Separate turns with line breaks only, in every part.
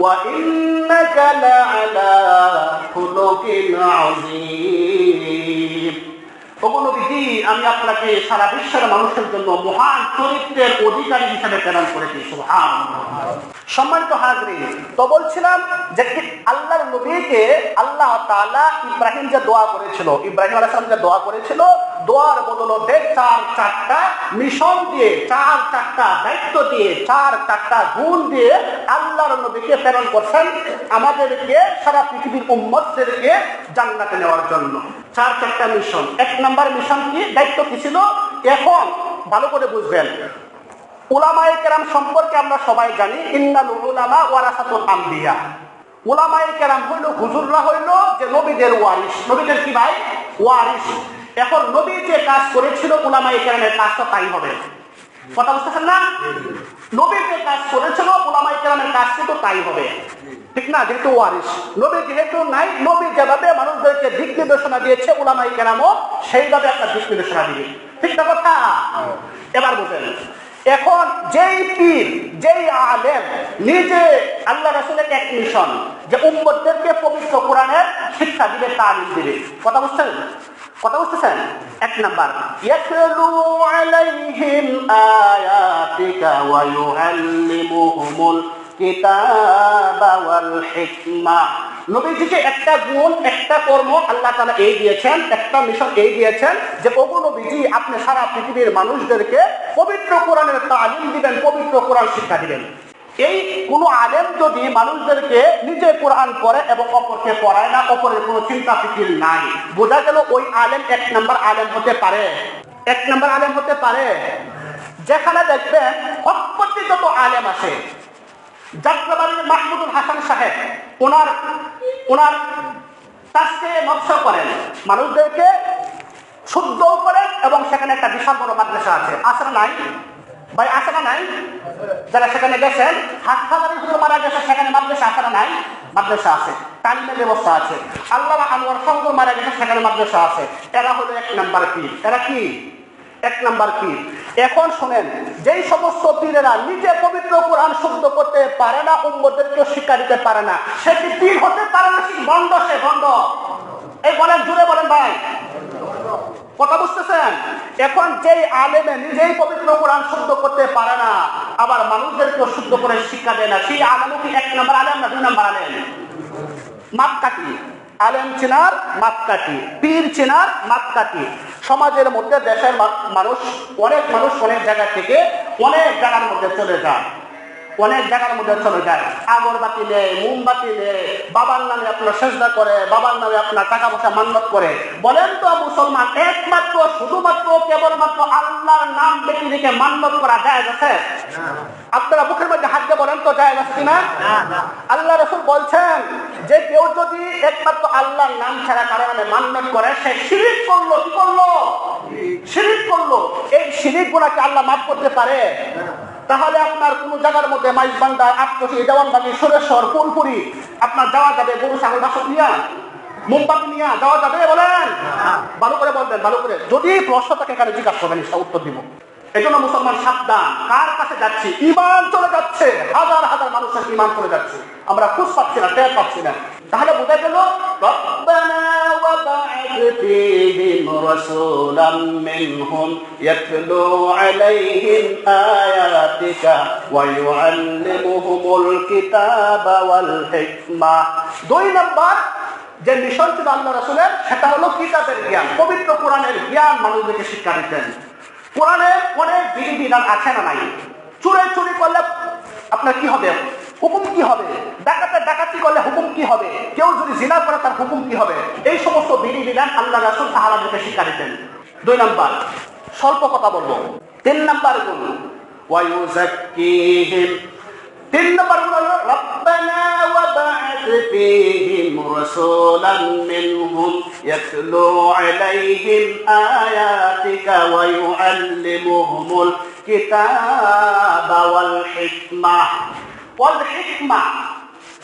وإنك لعلى خلق عظيم নবীজি আমি আপনাকে সারা বিশ্বের মানুষের জন্য মহান চরিত্রের অধিকারী হিসেবে প্রেরণ করেছি সুহান সম্মানিত হাজরি তো বলছিলাম যে আল্লাহর নবীকে আল্লাহ তাআলা ইব্রাহিম যে দোয়া করেছিল ইব্রাহিম আলাইহিস যে দোয়া করেছিল দোয়ার বদলতে চার চারটা মিশন দিয়ে, চার চারটা দায়িত্ব দিয়ে, চার চারটা গুণ দিয়ে আল্লাহর নবীকে প্রেরণ করছেন আমাদেরকে, সারা পৃথিবীর উম্মতদেরকে জান্নাতে নেওয়ার জন্য। চার চারটা মিশন। এক নাম্বার মিশন কি? দায়িত্ব কি ছিল? এখন ভালো করে বুঝবেন। উলামায়ে কেরাম সম্পর্কে আমরা সবাই জানি, ইন্নাল উলামা ওয়ারাসাতুল আম্বিয়া। উলামায়ে কেরাম হইল, হুজুররা হইল যে নবীদের ওয়ারিস নবীদের কি ভাই? ওয়ারিস এখন নবী যে কাজ করেছিল উলামায়ে কেরামের কাজটা তাই হবে। কথা বুঝতেছেন না? নবী যে কাজ করেছিল উলামায়ে কেরামের কাজ কিন্তু তাই হবে। ঠিক না? যেহেতু ওয়ারিস নবী যেহেতু নাই, নবী যেভাবে মানুষদেরকে দিক নির্দেশনা দিয়েছে উলামাই কেরামও সেইভাবে একটা দিক নির্দেশনা দিবে। ঠিক না কথা? এবার বুঝেন। এখন যেই পীর, যেই আলেম নিজে আল্লাহ রাসুলের এক মিশন যে উম্মতদেরকে পবিত্র কোরআনের শিক্ষা দিবে, তালিম দিবে। কথা বুঝছেন? কথা বুঝতেছেন? এক নাম্বার, ইয়াতলু আলাইহিম আয়াতিকা ওয়া ইউআল্লিমুহুমুল কিতাবা ওয়াল হিকমা। নবীজিকে একটা গুণ, একটা কর্ম আল্লাহ তাআলা এই দিয়েছেন, একটা মিশন এই দিয়েছেন যে, ওগো নবীজি, আপনি সারা পৃথিবীর মানুষদেরকে পবিত্র কোরআনের তালিম দিবেন, পবিত্র কোরআন শিক্ষা দিবেন। এই কোন আলেম যদি মানুষদেরকে নিজে কোরআন করে এবং অপরকে পড়ায় না, অপরের কোনো চিন্তা ফিকির নাই। বোঝা গেল ওই আলেম এক নম্বর আলেম হতে পারে। এক নম্বর আলেম হতে পারে। যেখানে দেখবেন হকপতি যত আলেম আছে। যাত্রাবাড়ির মাহমুদুল হাসান সাহেব, ওনার ওনার কাজকে নকশা করেন। মানুষদেরকে শুদ্ধও করেন এবং সেখানে একটা বিশাল বড় মাদ্রাসা আছে না নাই? ভাই আছে নাই? যারা সেখানে গেছেন হাত হাসপাতালের হুজুর মারা গেছে, সেখানে মাদ্রাসা আছে নাই? মাদ্রাসা আছে। তালিমের ব্যবস্থা আছে। আল্লাহ আনোয়ার সাহুদুর মারা গেছে, সেখানে মাদ্রাসা আছে। এরা হলো এক নাম্বার পীর। এরা কি? এক নাম্বার পীর। এখন শোনেন, যেই সমস্ত পীরেরা নিজে পবিত্র কোরআন শুদ্ধ করতে পারে না উম্মদেরকে শিক্ষা দিতে পারে না, সে কি পীর হতে পারে না? সে বন্ধ সে বন্ধ। এই বলেন জুড়ে বলেন ভাই। কথা বুঝতেছেন? এখন যেই আলেমে নিজেই পবিত্র কোরআন শুদ্ধ করতে পারে না, আবার মানুষদেরকে শুদ্ধ করে শিক্ষা দেয় না। সেই আলেমও কি এক নম্বর আলেম না দুই নম্বর আলেম? মাপকাঠি। আলেম চিনার মাপকাঠি, পীর চিনার মাপকাঠি। সমাজের মধ্যে দেশের মানুষ, অনেক মানুষ অনেক জায়গা থেকে অনেক জায়গার মধ্যে চলে যায়। অনেক জায়গার মধ্যে চলে যায়। আগরবাতি নেয় মোমবাতি নেয় বাবার নামে আপনার চেষ্টা করে, বাবার নামে আপনার টাকা পয়সা মান্যত করে। বলেন তো, মুসলমান, একমাত্র, শুধুমাত্র, কেবলমাত্র আল্লাহর নাম বেটি রেখে মান্যত করা যায় আছে? আপনারা মুখের মধ্যে হাত দিয়ে বলেন তো যায় আছে কিনা? আল্লাহ রসুল বলছেন যে কেউ যদি একমাত্র আল্লাহর নাম ছাড়া কারণে মান্যত করে, সে শিরিক করল, কি করল? শিরিক করল। এই শিরিক গুণাকে আল্লাহ মাফ করতে পারে? তাহলে আপনার কোনো জায়গার মধ্যে মাইজবান্দা আটকটি দেওয়ানবাগি সুরেশ্বর, ফুলপুরি, আপনার যাওয়া যাবে গরু ছাগল বাসক নিয়া, মোমবাতি নিয়ে যাওয়া যাবে বলেন? ভালো করে বলবেন, ভালো করে। যদি প্রশ্নটাকে এখানে জিজ্ঞাসা করবেন উত্তর দিব। এই জন্য মুসলমান সাবধান। কার কাছে যাচ্ছে? ইমান চলে যাচ্ছে। হাজার হাজার মানুষের ইমান চলে যাচ্ছে। আমরা খুশ পাচ্ছি না, টের পাচ্ছি না। তাহলে বোঝা গেল রব্বানা وبعث فيهم رسولا منهم يتلو عليهم آياتك ويعلمهم الكتاب والحكمة দুই নম্বর যে মিশন ছিল আল্লাহ রসুলের সেটা হলো কিতাবের জ্ঞান পবিত্র কোরআনের জ্ঞান মানুষদেরকে শিক্ষা দিতেন কোরআনে অনেক বিধি বিধান আছে না নাই চুরে চুরি করলে আপনার কি হবে হুকুম কি হবে? ডাকাতে ডাকাতি করলে হুকুম কি হবে? কেউ যদি জিনা করে তার হুকুম কি হবে? এই সমস্ত বিধি বিধান আল্লাহ রাসুল সাহাবাদেরকে শিক্ষা দিতেন দুই নাম্বার, স্বল্প কথা বলব। তিন নাম্বার গুণ তিন নম্বরগুলো হলো, রব্বানা ওয়াবা'আথ ফীহিম রাসূলান মিনহুম ইয়াতলু আলাইহিম আয়াতিকা ওয়া ইউআল্লিমুহুমুল কিতাবা ওয়াল হিকমাহ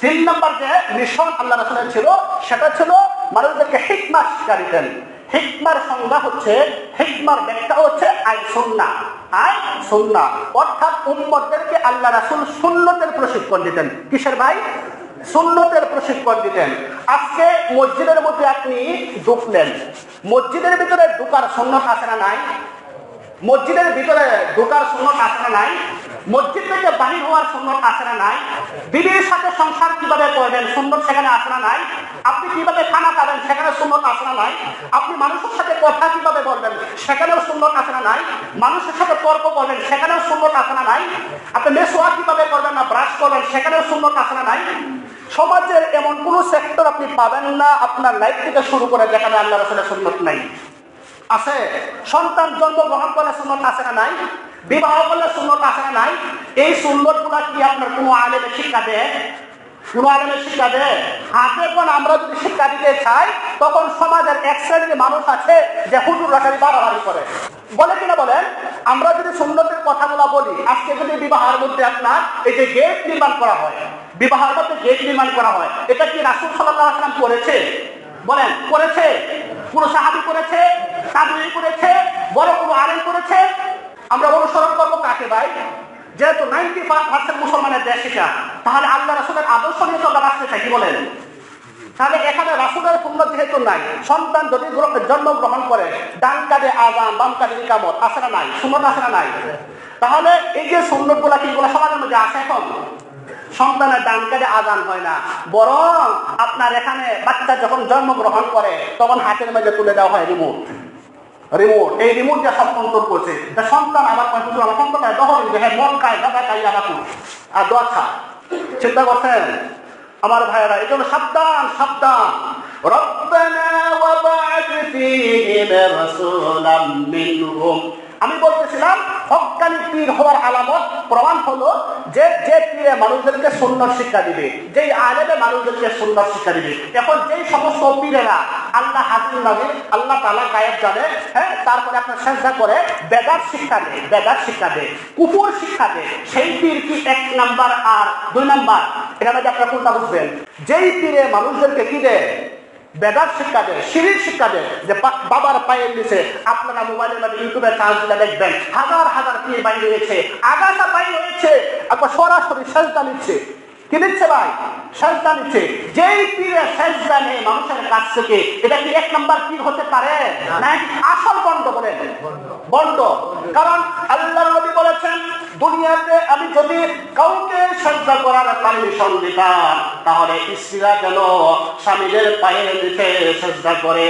তিন নম্বর যে মিশন আল্লাহ রাসূলের ছিল, সেটা ছিল মানুষদেরকে হিকমা শিক্ষা দিতেন হিকমার সংজ্ঞা হচ্ছে, হিকমার ব্যাখ্যা হচ্ছে আই সুন্নাহ আয় সুন্না। অর্থাৎ উম্মতদেরকে আল্লাহ রাসূল সুন্নতের প্রশিক্ষণ দিতেন। কিসের ভাই? সুন্নতের প্রশিক্ষণ দিতেন। আজকে মসজিদের মধ্যে আপনি ঢুকলেন। মসজিদের ভিতরে ঢুকার সুন্নত আছে না নাই? মসজিদের ভিতরে ঢোকার সুন্নত আছে না নাই? মসজিদ থেকে বাহির হওয়ার সুন্নত না নাই? বিবির সাথে সংসার কীভাবে করবেন? সুন্নত সেখানে না নাই? আপনি কীভাবে খানা খাবেন? সেখানে আছে না নাই? আপনি মানুষের সাথে কথা কীভাবে বলবেন? সেখানেও আছে না নাই? মানুষের সাথে তর্ক করবেন? সেখানেও আছে না নাই? আপনি মেসোয়া কীভাবে করবেন না ব্রাশ করবেন? সেখানেও আছে না নাই? সমাজের এমন কোন সেক্টর আপনি পাবেন না আপনার লাইফ থেকে শুরু করে যেখানে আল্লাহ রসুলের সুন্নত নাই? আছে? সন্তান জন্মগ্রহণ করলে সুন্নত আছে না নাই? বিবাহ করলে সুন্নত আছে নাই? এই সুন্নতগুলা কি আপনার কোনো আলেমে শিক্ষা দেয়? কোন আলেমে শিক্ষা দেয়? হাতে কোন আমরা যদি শিক্ষা দিতে চাই, তখন সমাজের এক শ্রেণির মানুষ আছে যে হুজুর রাখারি বাড়াবাড়ি করে। বলে কিনা বলেন? আমরা যদি সুন্নতের কথাগুলো বলি, আজকে যদি বিবাহের মধ্যে আপনার এই যে গেট নির্মাণ করা হয়, বিবাহের মধ্যে গেট নির্মাণ করা হয়, এটা কি রাসুল সাল্লাহ আসলাম করেছে? বলেন, করেছে। কোন সাহাবি করেছে? তাবলি করেছে? বড় আমরা অনুসরণ করব কাকে ভাই? যেহেতু নাইনটি পার্সেন্ট মুসলমানের দেশ এটা, তাহলে আল্লাহ রাসুলের আদর্শ নিয়ে তো আমরা বাঁচতে চাই, কি বলেন? তাহলে এখানে রাসুলের পূর্ণ যেহেতু নাই, সন্তান যদি গ্র- জন্মগ্রহণ করে, ডান কাজে আজান, বাম কাজে নিকামত, আছে না নাই? সুন্নত আছে না নাই? তাহলে এই যে সুন্দরগুলা কি গুলা সমাজের মধ্যে আছে এখন? সন্তানের ডান কাজে আজান হয় না, বরং আপনার এখানে বাচ্চা যখন জন্মগ্রহণ করে, তখন হাতের মধ্যে তুলে দেওয়া হয় রিমোট। রিমোট। এই রিমোট যে হস্তান্তর করছে, তা সন্তান আমার পাশে শুধু আমার সন্তান দহন হ্যাঁ মন খায় গাদা খাই আমাকে আর দোয়া খা চিন্তা করছেন? আমার ভাইয়েরা, এই জন্য সাবধান সাবধান। ربنا وبعث فيهم رسولا মিনহুম। বলতেছিলাম হকানি পীর হওয়ার আলামত। প্রমাণ হলো যে যে পীরে মানুষদেরকে সুন্দর শিক্ষা দিবে, যেই আলেমে মানুষদেরকে সুন্দর শিক্ষা দিবে, এখন যেই সমস্ত পীরেরা আল্লাহ হাজির নামে, আল্লাহ তালা গায়েব জানে হ্যাঁ তারপরে আপনার চেষ্টা করে বেদার শিক্ষা দেয় বেদার শিক্ষা দেয় কুকুর শিক্ষা দেয়, সেই পীর কি এক নাম্বার আর দুই নাম্বার? মধ্যে আপনারা কোনটা বুঝবেন, যেই পীরে মানুষদেরকে কি দেয়? বেদার শিক্ষা দেয় সিঁড়ির শিক্ষা দেয় যে বাবার পায়ের নিচে আপনারা মোবাইলের মধ্যে ইউটিউবে চার্জ দিলে দেখবেন হাজার হাজার পীর বাইরে রয়েছে আগাছা বাইরে রয়েছে আপনার সরাসরি সেজদা নিচ্ছে। কি দিচ্ছে ভাই? সেজদা নিচ্ছে। যেই পীরে সেজদা নেই মানুষের কাছ থেকে এটা কি এক নাম্বার পীর হতে পারে? না। আসল বলেন বন্ধ কারণ আল্লাহ নবী বলেছেন, দুনিয়াতে আমি যদি কাউকে সজ্জা করার পারমিশন দিতাম, তাহলে স্ত্রীরা যেন স্বামীদের পায়ের নিচে সজ্জা করে।